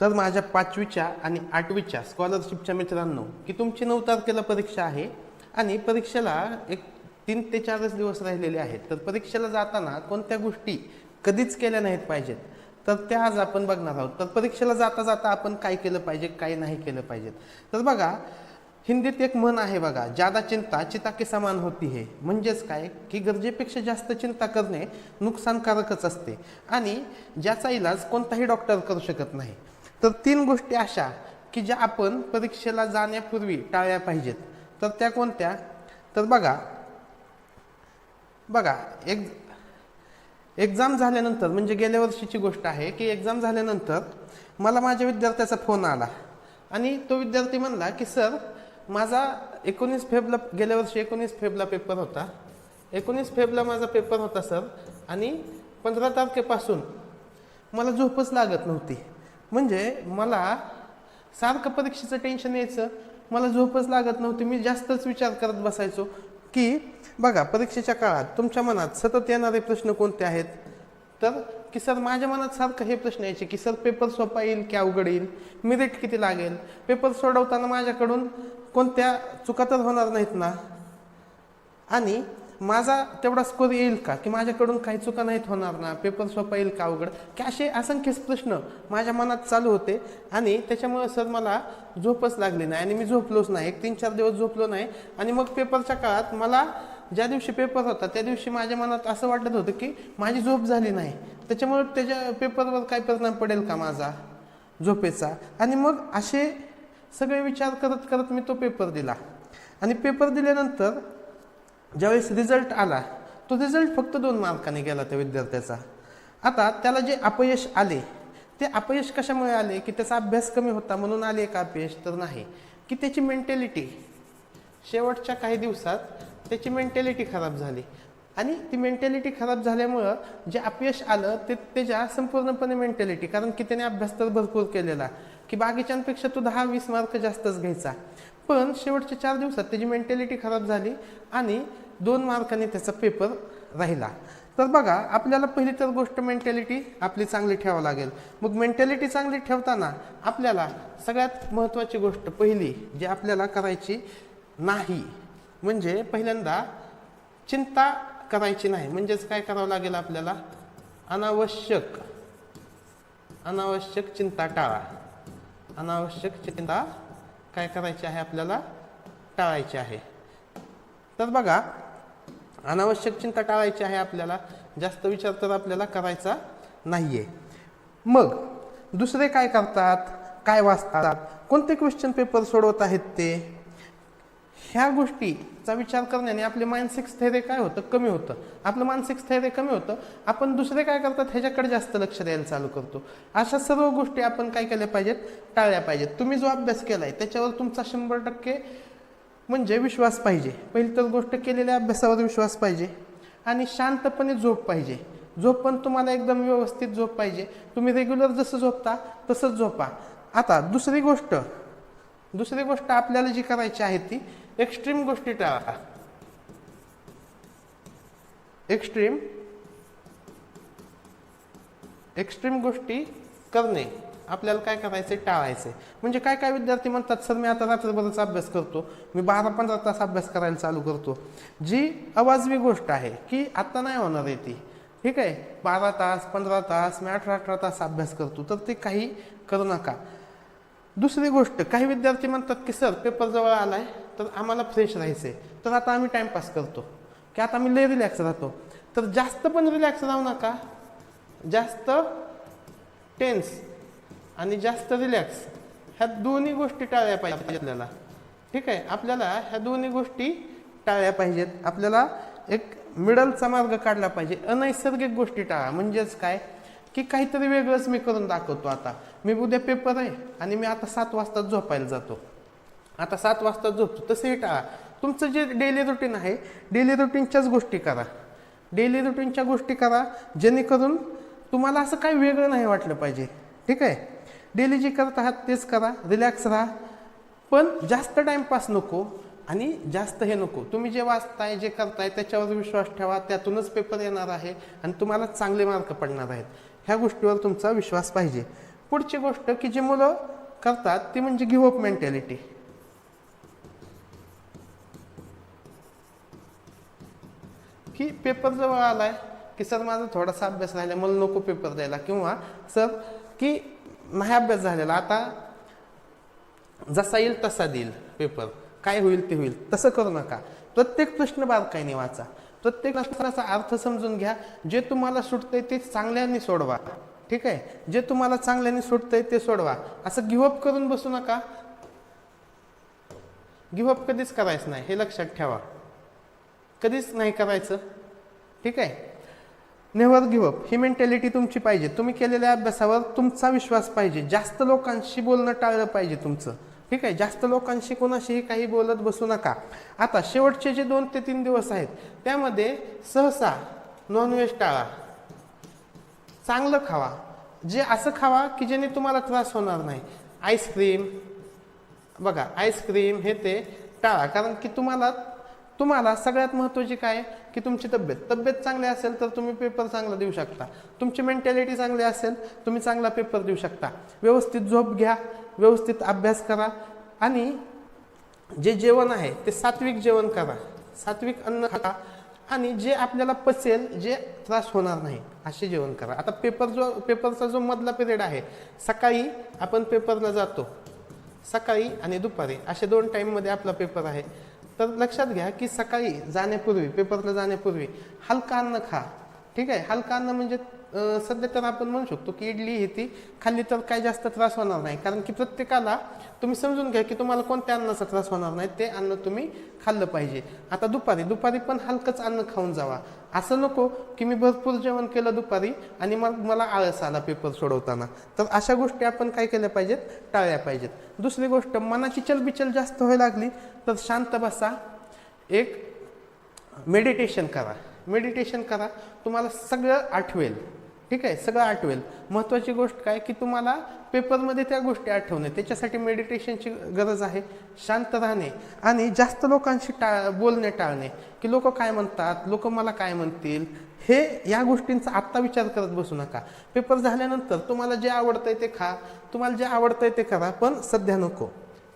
तर माझ्या पाचवीच्या आणि आठवीच्या स्कॉलरशिपच्या मित्रांनो की तुमची नऊ तारखेला परीक्षा आहे आणि परीक्षेला एक तीन ते चारच दिवस राहिलेले आहेत. तर परीक्षेला जाताना कोणत्या गोष्टी कधीच केल्या नाहीत पाहिजेत? तर त्या आज आपण बघणार आहोत. तर परीक्षेला जाता जाता आपण काय केलं पाहिजे काय नाही केलं पाहिजे तर बघा हिंदीत एक म्हण आहे बघा जादा चिंता चिता के समान होती हे. म्हणजेच काय? की गरजेपेक्षा जास्त चिंता करणे नुकसानकारकच असते आणि ज्याचा इलाज कोणताही डॉक्टर करू शकत नाही. तर तीन गोष्टी अशा की ज्या आपण परीक्षेला जाण्यापूर्वी टाळल्या पाहिजेत. तर त्या कोणत्या? तर बघा बघा एक एक्झाम झाल्यानंतर म्हणजे गेल्या वर्षीची गोष्ट आहे की एक्झाम झाल्यानंतर मला माझ्या विद्यार्थ्याचा फोन आला. आणि तो विद्यार्थी म्हणला की सर माझा एकोणीस फेबला गेल्या वर्षी एकोणीस फेबला पेपर होता. एकोणीस फेबला माझा पेपर होता सर. आणि पंधरा तारखेपासून मला झोपच लागत नव्हती. म्हणजे मला सारखं परीक्षेचं टेन्शन यायचं. मला झोपच लागत नव्हती. मी जास्तच विचार करत बसायचो की बघा परीक्षेच्या काळात तुमच्या मनात सतत येणारे प्रश्न कोणते आहेत? तर की सर माझ्या मनात सारखं हे प्रश्न यायचे की सर पेपर सोपा येईल की अवघड येईल? मिरिट किती लागेल? पेपर सोडवताना माझ्याकडून कोणत्या चुका तर होणार नाहीत ना? आणि माझा तेवढा स्कोर येईल का? की माझ्याकडून काही चुका नाहीत होणार ना? पेपर सोपा येईल का अवघड? की असे असंख्यच प्रश्न माझ्या मनात चालू होते. आणि त्याच्यामुळे सर मला झोपच लागली नाही आणि मी झोपलोच नाही. एक तीन चार दिवस झोपलो नाही. आणि मग पेपरच्या काळात मला ज्या दिवशी पेपर होता त्या दिवशी माझ्या मनात असं वाटत होतं की माझी झोप झाली नाही. त्याच्यामुळे त्याच्या पेपरवर काय परिणाम पडेल का माझा झोपेचा? आणि मग असे सगळे विचार करत करत मी तो पेपर दिला. आणि पेपर दिल्यानंतर ज्यावेळेस रिझल्ट आला तो रिझल्ट फक्त दोन मार्काने गेला त्या विद्यार्थ्याचा. आता त्याला जे अपयश आले ते अपयश कशामुळे आले? की त्याचा अभ्यास कमी होता म्हणून आले का अपयश? तर नाही. की त्याची मेंटॅलिटी शेवटच्या काही दिवसात त्याची मेंटॅलिटी खराब झाली. आणि ती मेंटॅलिटी खराब झाल्यामुळं जे अपयश आलं ते त्याच्या संपूर्णपणे मेंटॅलिटी कारण की त्याने अभ्यास तर भरपूर केलेला. की बाकीच्यांपेक्षा तो दहा वीस मार्क जास्तच घ्यायचा. पण शेवटच्या चार दिवसात त्याची मेंटॅलिटी खराब झाली आणि दोन मार्काने त्याचा पेपर राहिला. तर बघा आपल्याला पहिली तर गोष्ट मेंटॅलिटी आपली चांगली ठेवावं लागेल. मग मेंटॅलिटी चांगली ठेवताना आपल्याला सगळ्यात महत्त्वाची गोष्ट पहिली जी आपल्याला करायची नाही म्हणजे पहिल्यांदा चिंता करायची नाही. म्हणजेच काय करावं लागेल आपल्याला? अनावश्यक अनावश्यक चिंता टाळा. अनावश्यक चिंता काय करायची आहे आपल्याला? टाळायची आहे. तर बघा अनावश्यक चिंता टाळायची आहे आपल्याला. जास्त विचार तर आपल्याला करायचा नाही आहे मग दुसरे काय करतात? काय वाचतात? कोणते क्वेश्चन पेपर सोडवत आहेत ते? ह्या गोष्टीचा विचार करण्याने आपले मानसिक स्थैर्य काय होतं? कमी होतं. आपलं मानसिक स्थैर्य कमी होतं. आपण दुसरे काय करतात? ह्याच्याकडे जास्त लक्ष द्यायला चालू करतो. अशा सर्व गोष्टी आपण काय केल्या पाहिजेत? टाळल्या पाहिजेत. तुम्ही जो अभ्यास केला आहे त्याच्यावर तुमचा शंभर टक्के म्हणजे विश्वास पाहिजे. पहिली तर गोष्ट केलेल्या अभ्यासावर विश्वास पाहिजे. आणि शांतपणे झोप पाहिजे. झोप पण तुम्हाला एकदम व्यवस्थित झोप पाहिजे. तुम्ही रेग्युलर जसं झोपता तसंच झोपा. आता दुसरी गोष्ट दुसरी गोष्ट आपल्याला जी करायची आहे ती एक्स्ट्रीम गोष्टी टाळा. एक्स्ट्रीम एक्स्ट्रीम गोष्टी करणे. आपल्याला काय करायचं टाळायचं आहे म्हणजे काय काय विद्यार्थी म्हणतात सर मी आता रात्रभरच अभ्यास करतो. मी बारा पंधरा तास अभ्यास करायला चालू करतो. जी अवाजवी गोष्ट आहे की आत्ता नाही होणार आहे ती. ठीक आहे? बारा तास पंधरा तास मी अठरा अठरा तास अभ्यास करतो. तर ते काही करू नका. दुसरी गोष्ट काही विद्यार्थी म्हणतात की सर पेपर जवळ आहे तर आम्हाला फ्रेश राहायचं आहे तर आता आम्ही टाइमपास करतो. की आता आम्ही लय रिलॅक्स राहतो. तर जास्त पण रिलॅक्स राहू नका. जास्त टेन्स आणि जास्त रिलॅक्स ह्या दोन्ही गोष्टी टाळल्या पाहिजेत आपल्याला. ठीक आहे? आपल्याला ह्या दोन्ही गोष्टी टाळल्या पाहिजेत. आपल्याला एक मिडलचा मार्ग काढला पाहिजे. अनैसर्गिक गोष्टी टाळा. म्हणजेच काय? की काहीतरी वेगळंच मी करून दाखवतो आता. मी उद्या पेपर आहे आणि मी आता सात वाजता झोपायला जातो. आता सात वाजता झोपतो. तसंही टाळा. तुमचं जे डेली रुटीन आहे डेली रुटीनच्याच गोष्टी करा. डेली रुटीनच्या गोष्टी करा. जेणेकरून तुम्हाला असं काही वेगळं नाही वाटलं पाहिजे. ठीक आहे? डेली जे करत आहात तेच करा रिलॅक्स राहा. पण जास्त टाईमपास नको आणि जास्त हे नको. तुम्ही जे वाचताय जे करताय त्याच्यावर विश्वास ठेवा. त्यातूनच पेपर येणार आहे आणि तुम्हाला चांगले मार्क पडणार आहेत. ह्या गोष्टीवर तुमचा विश्वास पाहिजे. पुढची गोष्ट की जी मुलं करतात ती म्हणजे गिव्हअप मेंटॅलिटी की पेपर जवळ आलाय की सर माझा थोडासा अभ्यास राहिला मला नको पेपर द्यायला. किंवा सर की नाही अभ्यास झालेला. आता जसा येईल तसा देईल पेपर काय होईल ते होईल. तसं करू नका. प्रत्येक प्रश्न बारकाईने वाचा. प्रत्येक प्रश्नाचा अर्थ समजून घ्या. जे तुम्हाला सुटतंय ते चांगल्याने सोडवा. ठीक आहे? जे तुम्हाला चांगल्याने सुटतंय ते सोडवा. असं गिव्हअप करून बसू नका. गिव्हअप कधीच करायचं नाही. हे लक्षात ठेवा. कधीच नाही करायचं. ठीक आहे? नेव्हर गिव्हअप ही मेंटॅलिटी तुमची पाहिजे. तुम्ही केलेल्या अभ्यासावर तुमचा विश्वास पाहिजे. जास्त लोकांशी बोलणं टाळलं पाहिजे तुमचं. ठीक आहे? जास्त लोकांशी कोणाशीही काही बोलत बसू नका. आता शेवटचे जे दोन ते तीन दिवस आहेत त्यामध्ये सहसा नॉनव्हेज टाळा. चांगलं खावा. जे असं खावा की ज्याने तुम्हाला त्रास होणार नाही. आईस्क्रीम बघा आईस्क्रीम हे ते टाळा. कारण की तुम्हाला तुम्हाला सगळ्यात महत्त्वाची काय? की तुमची तब्येत. तब्येत चांगली असेल तर तुम्ही पेपर चांगला देऊ शकता. तुमची मेंटॅलिटी चांगली असेल तुम्ही चांगला पेपर देऊ शकता. व्यवस्थित झोप घ्या व्यवस्थित अभ्यास करा आणि जे जेवण आहे ते सात्विक जेवण करा. सात्विक अन्न खा आणि जे आपल्याला पचेल जे त्रास होणार नाही असे जेवण करा. आता पेपर जो पेपरचा जो मधला पिरियड आहे सकाळी आपण पेपरला जातो. सकाळी आणि दुपारी असे दोन टाईममध्ये आपला पेपर आहे. तर लक्षात घ्या की सकाळी जाण्यापूर्वी पेपरला जाण्यापूर्वी हलका अन्न खा. ठीक आहे? हलका अन्न म्हणजे सध्या तर आपण म्हणू शकतो की इडली ही ती खाल्ली तर काय जास्त त्रास होणार नाही. कारण की प्रत्येकाला तुम्ही समजून घ्या की तुम्हाला कोणत्या अन्नाचा त्रास होणार नाही ते अन्न तुम्ही खाल्लं पाहिजे. आता दुपारी दुपारी पण हलकंच अन्न खाऊन जावा. असं नको की मी भरपूर जेवण केलं दुपारी आणि मग मला आळस आला पेपर सोडवताना. तर अशा गोष्टी आपण काय केल्या पाहिजेत? टाळल्या पाहिजेत. दुसरी गोष्ट मनाची चलबिचल जास्त व्हायला लागली तर शांत बसा. एक मेडिटेशन करा. मेडिटेशन करा. तुम्हाला सगळं आठवेल. ठीक आहे सगळं आठवेल. महत्त्वाची गोष्ट काय की तुम्हाला पेपरमध्ये त्या गोष्टी आठवणे त्याच्यासाठी मेडिटेशनची गरज आहे. शांत राहणे आणि जास्त लोकांशी टाळ बोलणे टाळणे. की लोक काय म्हणतात लोक मला काय म्हणतील हे या गोष्टींचा आत्ता विचार करत बसू नका. पेपर झाल्यानंतर तुम्हाला जे आवडतं आहे ते खा तुम्हाला जे आवडतं आहे ते करा पण सध्या नको.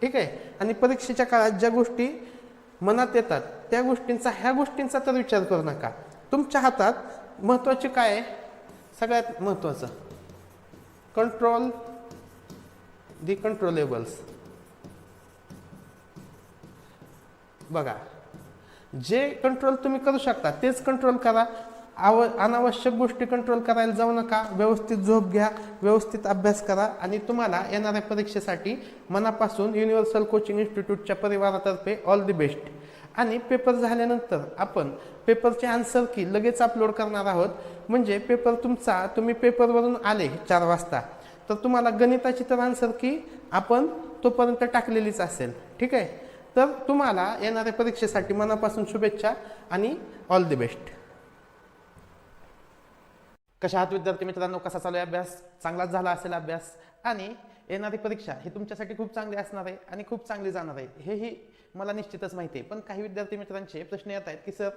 ठीक आहे? आणि परीक्षेच्या काळात ज्या गोष्टी मनात येतात त्या गोष्टींचा ह्या गोष्टींचा तर विचार करू नका. तुमच्या हातात महत्त्वाचे काय आहे? सगळ्यात महत्त्वाचं. कंट्रोल दी कंट्रोलेबल्स बघा जे कंट्रोल तुम्ही करू शकता तेच कंट्रोल करा. आव अनावश्यक गोष्टी कंट्रोल करायला जाऊ नका. व्यवस्थित झोप घ्या व्यवस्थित अभ्यास करा आणि तुम्हाला येणाऱ्या परीक्षेसाठी मनापासून युनिव्हर्सल कोचिंग इन्स्टिट्यूटच्या परिवारातर्फे ऑल दी बेस्ट आणि पेपर झाल्यानंतर आपण पेपरचे आन्सर की लगेच अपलोड करणार आहोत. म्हणजे पेपर तुमचा तुम्ही पेपरवरून आले चार वाजता तर तुम्हाला गणिताची तर आन्सर की आपण तोपर्यंत टाकलेलीच असेल ठीक आहे? तर तुम्हाला येणाऱ्या परीक्षेसाठी मनापासून शुभेच्छा आणि ऑल द बेस्ट कशा आहात विद्यार्थी मित्रांनो? कसा चालू आहे अभ्यास? चांगलाच झाला असेल अभ्यास? आणि येणारी परीक्षा ही तुमच्यासाठी खूप चांगली असणार आहे आणि खूप चांगली जाणार आहे हेही मला निश्चितच माहिती आहे. पण काही विद्यार्थी मित्रांचे प्रश्न येत आहेत की सर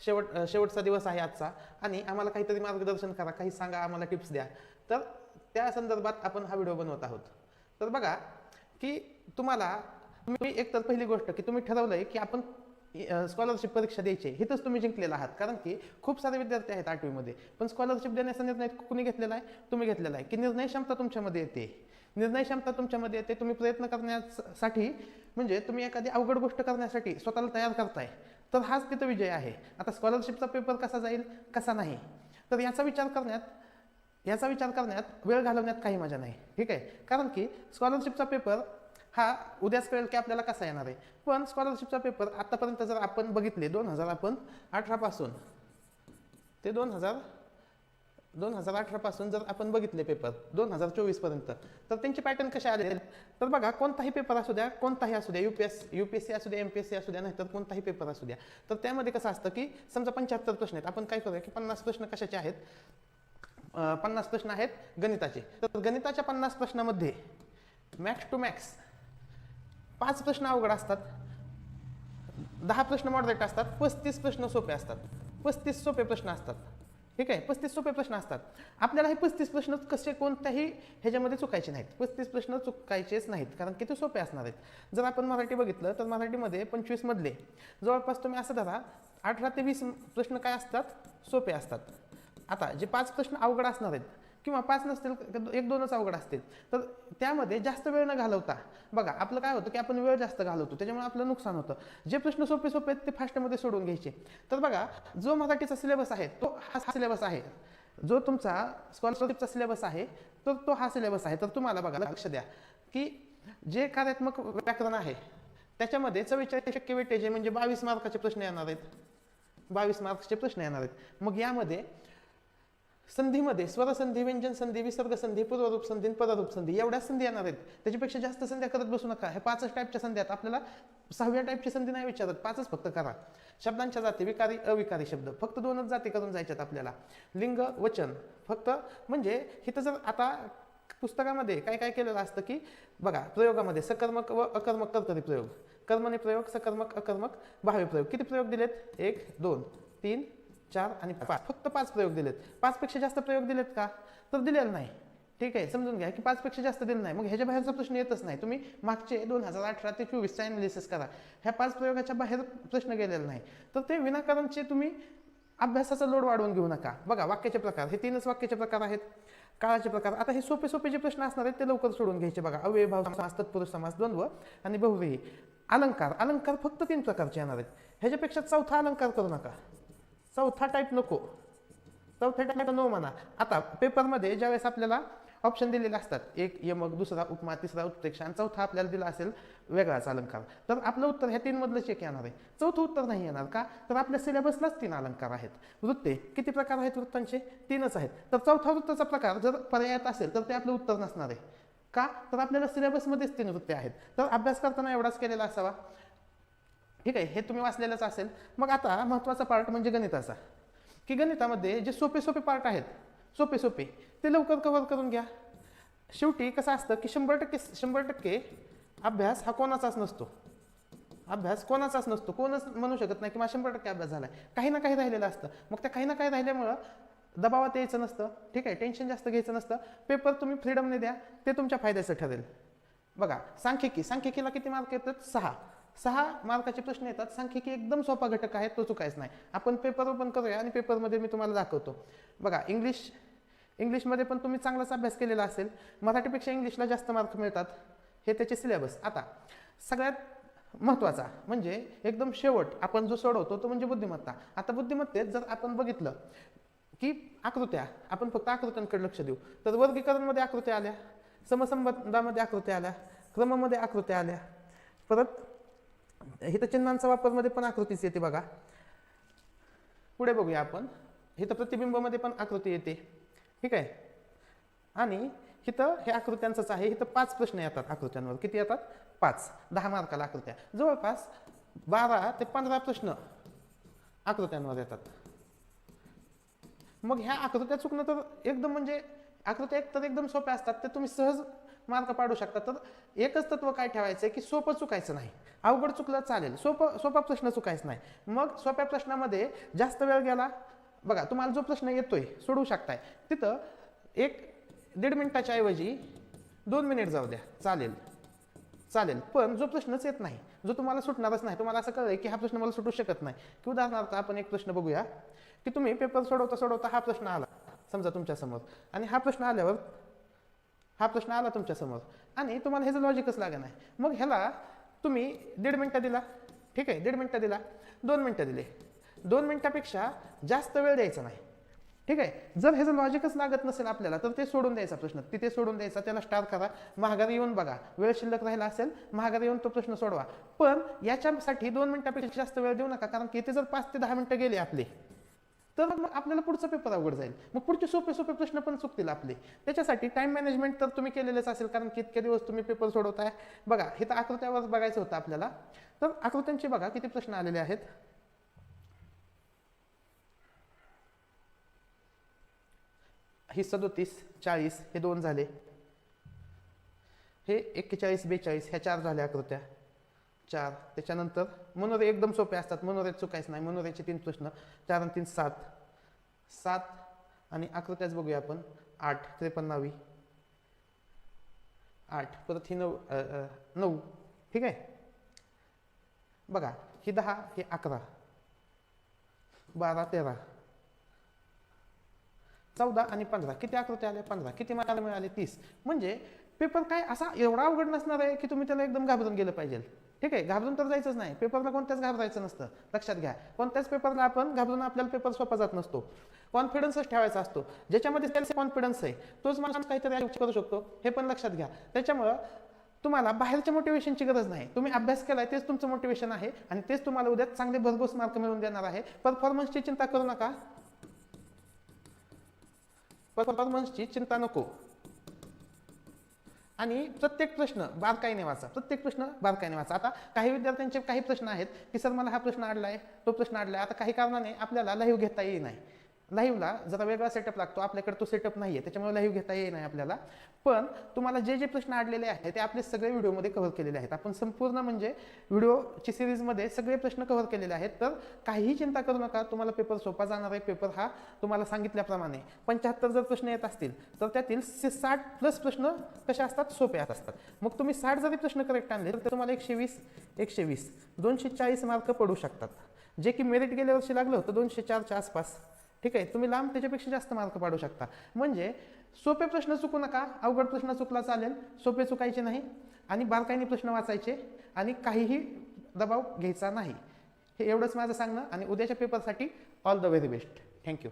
शेवट शेवटचा दिवस आहे आजचा. आणि आम्हाला काहीतरी मार्गदर्शन करा काही सांगा आम्हाला टिप्स द्या. तर त्या संदर्भात आपण हा व्हिडिओ बनवत आहोत. तर बघा की तुम्हाला तुम्ही एक तर पहिली गोष्ट की तुम्ही ठरवलंय की आपण स्कॉलरशिप परीक्षा द्यायची आहे. हिथंच तुम्ही जिंकलेला आहात. कारण की खूप सारे विद्यार्थी आहेत आठवीमध्ये. पण स्कॉलरशिप देण्याचा निर्णय कुणी घेतलेला आहे? तुम्ही घेतलेला आहे. की निर्णय क्षमता तुमच्यामध्ये येते. निर्णय क्षमता तुमच्यामध्ये येते. तुम्ही प्रयत्न करण्यासाठी म्हणजे तुम्ही एखादी अवघड गोष्ट करण्यासाठी स्वतःला तयार करताय. तर हाच तिथं विजय आहे. आता स्कॉलरशिपचा पेपर कसा जाईल कसा नाही? तर याचा विचार करण्यात याचा विचार करण्यात वेळ घालवण्यात काही मजा नाही. ठीक आहे? कारण की स्कॉलरशिपचा पेपर हा उद्याच कळेल की आपल्याला कसा येणार आहे. पण स्कॉलरशिपचा पेपर आत्तापर्यंत जर आपण बघितले दोन हजार आपण अठरापासून ते दोन हजार दोन हजार अठरापासून जर आपण बघितले पेपर दोन हजार चोवीसपर्यंत तर त्यांचे पॅटर्न कसे आले? तर बघा कोणताही पेपर असू द्या कोणताही असू द्या U P S U P S C असू द्या एम पी ए सी असू द्या नाही तर कोणताही पेपर असू द्या तर त्यामध्ये कसं असतं की समजा पंच्याहत्तर प्रश्न आहेत आपण काय करूया की पन्नास प्रश्न कशाचे आहेत? पन्नास प्रश्न आहेत गणिताचे. तर गणिताच्या पन्नास प्रश्नामध्ये मॅक्स टू मॅक्स पाच प्रश्न अवघड असतात दहा प्रश्न मॉडरेट असतात पस्तीस प्रश्न सोपे असतात पस्तीस सोपे प्रश्न असतात. ठीक आहे? पस्तीस सोपे प्रश्न असतात. आपल्याला हे पस्तीस प्रश्न कसे कोणत्याही ह्याच्यामध्ये चुकायचे नाहीत. पस्तीस प्रश्न चुकायचेच नाहीत कारण की ते सोपे असणार आहेत? जर आपण मराठी बघितलं तर मराठीमध्ये पंचवीसमधले जवळपास तुम्ही असं धरा अठरा ते वीस प्रश्न काय असतात? सोपे असतात. आता जे पाच प्रश्न अवघड असणार आहेत किंवा पाच नसतील एक दोनच अवघड असतील. तर त्यामध्ये जास्त वेळ न घालवता बघा आपलं काय होतं की आपण वेळ जास्त घालवतो त्याच्यामुळे आपलं नुकसान होतं. जे प्रश्न सोपे सोपे आहेत ते फास्टमध्ये सोडून घ्यायचे. तर बघा जो मराठीचा सिलेबस आहे तो हा सिलेबस आहे. जो तुमचा स्कॉलरशिपचा सिलेबस आहे तर तो हा सिलेबस आहे. तर तुम्हाला बघा लक्ष द्या की जे कार्यात्मक व्याकरण आहे त्याच्यामध्ये चव्वेचाळीस टक्के वेटेज म्हणजे बावीस मार्काचे प्रश्न येणार आहेत. बावीस मार्क्सचे प्रश्न येणार आहेत. मग यामध्ये संधीमध्ये स्वरसंधी व्यंजन संधी विसर्ग संधी पूर्वरूप संधी आणि पदरूप संधी एवढ्या संधी येणार आहेत. त्याच्यापेक्षा जास्त संध्या करत बसू नका. हे पाचच टाईपच्या संध्यात आहेत. आपल्याला सहाव्या टाईपची संधी नाही विचारत. पाचच फक्त करा. शब्दांच्या जाती विकारी अविकारी शब्द. फक्त दोनच जाती करून जायच्यात आपल्याला. लिंग वचन. फक्त म्हणजे इथं जर आता पुस्तकामध्ये काय काय केलेलं असतं की बघा प्रयोगामध्ये सकर्मक व अकर्मक कर्तरी प्रयोग. कर्मने प्रयोग सकर्मक अकर्मक भावी प्रयोग. किती प्रयोग दिलेत? एक दोन तीन चार आणि पाच. फक्त पाच प्रयोग दिलेत. पाचपेक्षा जास्त प्रयोग दिलेत का? तर दिलेलं नाही. ठीक आहे समजून घ्या की पाचपेक्षा जास्त दिलं नाही. मग ह्याच्या बाहेरचा प्रश्न येतच नाही. तुम्ही मागचे दोन हजार अठरा ते चोवीसचा ॲनालिसिस करा. ह्या पाच प्रयोगाच्या बाहेर प्रश्न गेलेला नाही. तर ते विनाकारणचे तुम्ही अभ्यासाचा लोड वाढवून घेऊ नका. बघा वाक्याचे प्रकार. हे तीनच वाक्याचे प्रकार आहेत. काळाचे प्रकार. आता हे सोपे सोपे जे प्रश्न असणार आहेत ते लवकर सोडून घ्यायचे बघा. अव्यय भाव समास तत्पुरुष समास द्वंद्व आणि बहुव्रीही. अलंकार. अलंकार फक्त तीन प्रकारचे येणार आहेत. ह्याच्यापेक्षा चौथा अलंकार करू नका. चौथा टाईप नको. चौथ्या टाईप नो म्हणा. आता पेपरमध्ये ज्यावेळेस आपल्याला ऑप्शन दिलेले असतात एक यमक दुसरा उपमा तिसरा उत्प्रेक्ष आणि चौथा आपल्याला दिला असेल वेगळाच अलंकार. तर आपलं उत्तर ह्या तीनमधलं चेक येणार आहे. चौथं उत्तर नाही येणार का? तर आपल्या सिलेबसलाच तीन अलंकार आहेत. वृत्ते किती प्रकार आहेत वृत्तांचे? तीनच आहेत. तर चौथा वृत्ताचा प्रकार जर पर्यायात असेल तर ते आपलं उत्तर नसणार आहे. का? तर आपल्याला सिलेबसमध्येच तीन वृत्ते आहेत. तर अभ्यास करताना एवढाच केलेला असावा. ठीक आहे हे तुम्ही वाचलेलंच असेल. मग आता महत्त्वाचा पार्ट म्हणजे गणिताचा. की गणितामध्ये जे सोपे सोपे पार्ट आहेत सोपे सोपे ते लवकर कव्हर करून घ्या. शेवटी कसं असतं की शंभर टक्के शंभर टक्के अभ्यास हा कोणाचाच नसतो. अभ्यास कोणाचाच नसतो. कोणच म्हणू शकत नाही की माझा शंभर टक्के अभ्यास झाला आहे काही ना काही राहिलेलं असतं. मग त्या काही ना काही राहिल्यामुळं दबावात यायचं नसतं. ठीक आहे टेन्शन जास्त घ्यायचं नसतं. पेपर तुम्ही फ्रीडमने द्या ते तुमच्या फायद्याचं ठरेल. बघा सांख्यिकी. सांख्यिकीला किती मार्क येतात? सहा. सहा मार्काचे प्रश्न येतात सांख्यिकी एकदम सोपा घटक आहे तो चुकायच नाही. आपण पेपर ओपन करूया आणि पेपरमध्ये मी तुम्हाला दाखवतो. बघा इंग्लिश इंग्लिशमध्ये पण तुम्ही चांगलाच अभ्यास केलेला असेल मराठीपेक्षा इंग्लिशला जास्त मार्क मिळतात हे त्याचे सिलेबस आता सगळ्यात महत्त्वाचा म्हणजे एकदम शेवट आपण जो सोडवतो तो म्हणजे बुद्धिमत्ता. आता बुद्धिमत्तेत जर आपण बघितलं की आकृत्या आपण फक्त आकृत्यांकडे लक्ष देऊ. तर वर्गीकरणमध्ये आकृत्या आल्या समसंबंधामध्ये आकृत्या आल्या क्रमामध्ये आकृत्या आल्या परत इथं चिन्हांचा वापरमध्ये पण आकृतीच येते बघा. पुढे बघूया आपण. इथं प्रतिबिंबामध्ये पण आकृती येते. ठीक आहे? आणि इथं हे आकृत्यांचंच आहे. इथं पाच प्रश्न येतात आकृत्यांवर. किती येतात? पाच. दहा मार्काला आकृत्या. जवळपास बारा ते पंधरा प्रश्न आकृत्यांवर येतात. मग ह्या आकृत्या चुकणं तर एकदम म्हणजे आकृत्या एक तर एकदम सोप्या असतात ते तुम्ही सहज मार्क पाडू शकता तर एकच तत्व काय ठेवायचं आहे की सोपं चुकायचं नाही. अवघड चुकलं चालेल. सोपं सोपा प्रश्न चुकायचं नाही. मग सोप्या प्रश्नामध्ये जास्त वेळ गेला. बघा तुम्हाला जो प्रश्न येतोय सोडवू शकताय. तिथं एक दीड मिनिटाच्या ऐवजी दोन मिनिट जाऊ द्या. चालेल. चालेल. पण जो प्रश्नच येत नाही जो तुम्हाला सुटणारच नाही तुम्हाला असं कळलं की हा प्रश्न मला सुटू शकत नाही. की उदाहरणार्थ आपण एक प्रश्न बघूया की तुम्ही पेपर सोडवता सोडवता हा प्रश्न आला समजा तुमच्यासमोर आणि हा प्रश्न आल्यावर हा प्रश्न आला तुमच्यासमोर आणि तुम्हाला ह्याचं लॉजिकच लागणार नाही. मग ह्याला तुम्ही दीड मिनटं दिला. ठीक आहे दीड मिनटं दिला. दोन मिनटं दिले. दोन मिनटापेक्षा जास्त वेळ द्यायचा नाही. ठीक आहे जर ह्याचं लॉजिकच लागत नसेल आपल्याला तर ते सोडून द्यायचा प्रश्न. तिथे सोडून द्यायचा त्याला स्टार्ट करा. महागारी येऊन बघा. वेळ शिल्लक राहिला असेल महागारी येऊन तो प्रश्न सोडवा. पण याच्यासाठी दोन मिनटापेक्षा जास्त वेळ देऊ नका कारण की इथे जर पाच ते दहा मिनटं गेली आपली तर मग आपल्याला पुढचा पेपर अवघड जाईल. मग पुढचे सोपे सोपे प्रश्न पण चुकतील आपले. त्याच्यासाठी टाईम मॅनेजमेंट तर तुम्ही केलेलंच असेल कारण की इतके दिवस तुम्ही पेपर सोडवताय. बघा हे तर आकृत्यावर बघायचं होतं आपल्याला. तर आकृत्यांचे बघा किती प्रश्न आलेले आहेत? ही सदोतीस चाळीस हे दोन झाले. हे एक्केचाळीस बेचाळीस ह्या चार झाल्या आकृत्या चार. त्याच्यानंतर मनोरे एकदम सोपे असतात. मनोरे चुकायचं नाही. मनोरेचे तीन प्रश्न. चार आणि तीन सात. सात आणि आकृत्याच बघूया आपण. आठ त्रेपन्नावी. आठ. परत ही नऊ नऊ. ठीक आहे? बघा ही दहा हे अकरा. बारा तेरा. चौदा आणि पंधरा. किती आकृती आल्या? पंधरा. किती मार्क मिळाले? तीस. म्हणजे पेपर काय असा एवढा अवघड नसणार आहे की तुम्ही त्याला एकदम घाबरून गेलं पाहिजे. ठीक आहे घाबरून तर जायचंच नाही. पेपरला कोणत्याच घाबरायचं नसतं. लक्षात घ्या. कोणत्याच पेपरला आपण घाबरून आपल्याला पेपर सोपा जात नसतो. कॉन्फिडन्सच ठेवायचा असतो. ज्याच्यामध्ये त्याचा कॉन्फिडन्स आहे तोच माणूस काहीतरी करू शकतो. हे पण लक्षात घ्या. त्याच्यामुळं तुम्हाला बाहेरच्या मोटिवेशनची गरज नाही. तुम्ही अभ्यास केलाय तेच तुमचं मोटिवेशन आहे आणि तेच तुम्हाला उद्या चांगले भरघोस मार्क मिळवून देणार आहे. परफॉर्मन्सची चिंता करू नका. परफॉर्मन्सची चिंता नको. आणि प्रत्येक प्रश्न बारकाईने वाचा. प्रत्येक प्रश्न बारकाईने वाचा. आता काही विद्यार्थ्यांचे काही प्रश्न आहेत की सर मला हा प्रश्न आडला आहे तो प्रश्न आडला आहे आता काही कारणाने आपल्याला लाईव्ह घेता येई नाही. लाईव्हला जरा वेगळा सेटअप लागतो. आपल्याकडे तो सेटअप नाही आहे त्याच्यामुळे लाईव्ह घेता येईल नाही आपल्याला. पण तुम्हाला जे जे प्रश्न आडलेले आहेत ते आपले सगळे व्हिडिओमध्ये कव्हर केलेले आहेत. आपण संपूर्ण म्हणजे व्हिडिओची सिरीजमध्ये सगळे प्रश्न कव्हर केलेले आहेत. तर काहीही चिंता करू नका. तुम्हाला पेपर सोपा जाणार आहे. पेपर हा तुम्हाला सांगितल्याप्रमाणे पंच्याहत्तर जर प्रश्न येत असतील तर त्यातील साठ प्लस प्रश्न कसे असतात? सोपे असतात. मग तुम्ही साठ जरी प्रश्न करेक्ट आणले तर तुम्हाला एकशे वीस एकशे वीस दोनशे चाळीस मार्क पडू शकतात. जे की मेरिट गेल्या वर्षी लागलं होतं दोनशे चारच्या आसपास. ठीक आहे? तुम्ही लांब त्याच्यापेक्षा जास्त मार्क पाडू शकता. म्हणजे सोपे प्रश्न चुकू नका अवघड प्रश्न चुकला चालेल. सोपे चुकायचे नाही आणि बारकाईने प्रश्न वाचायचे आणि काहीही दबाव घ्यायचा नाही. हे एवढंच माझं सांगणं आणि उद्याच्या पेपरसाठी all the very best thank you